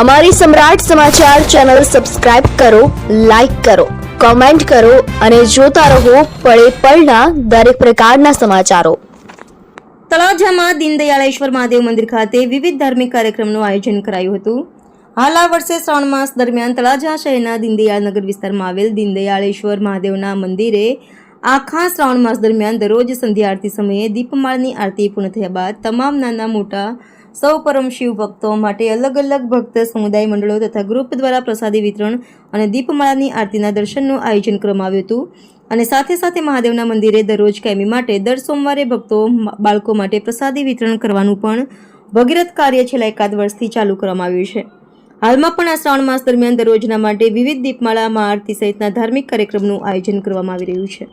અમારી સમ્રાટ સમાચાર channel subscribe કરો, લાઇક કરો, કોમેન્ટ કરો અને જોતા રહો પળે પળના દરેક પ્રકારના સમાચારો. તળાજામાં દીનદયાળેશ્વર મહાદેવ મંદિર ખાતે વિવિધ ધાર્મિક કાર્યક્રમનું આયોજન કરાયું હતું. હાલ આ વર્ષે શ્રાવણ માસ દરમિયાન તળાજા શહેરના દીનદયાળ નગર વિસ્તારમાં આવેલ દીનદયાળેશ્વર મહાદેવના મંદિરે આખા શ્રાવણ માસ દરમિયાન દરરોજ સંધ્યા આરતી સમયે દીપમાળની આરતી પૂર્ણ થયા બાદ તમામ નાના મોટા સૌ પરમ શિવ ભક્તો માટે અલગ અલગ ભક્ત સમુદાય મંડળો તથા ગ્રુપ દ્વારા પ્રસાદી વિતરણ અને દીપમાળાની આરતીના દર્શનનું આયોજન કરવામાં આવ્યું હતું. અને સાથે સાથે મહાદેવના મંદિરે દરરોજ કાયમી માટે દર સોમવારે ભક્તો બાળકો માટે પ્રસાદી વિતરણ કરવાનું પણ ભગીરથ કાર્ય છેલ્લા એકાદ વર્ષથી ચાલુ કરવામાં આવ્યું છે. હાલમાં પણ આ શ્રાવણ માસ દરમિયાન દરરોજના માટે વિવિધ દીપમાળા, મા આરતી સહિતના ધાર્મિક કાર્યક્રમનું આયોજન કરવામાં આવી રહ્યું છે.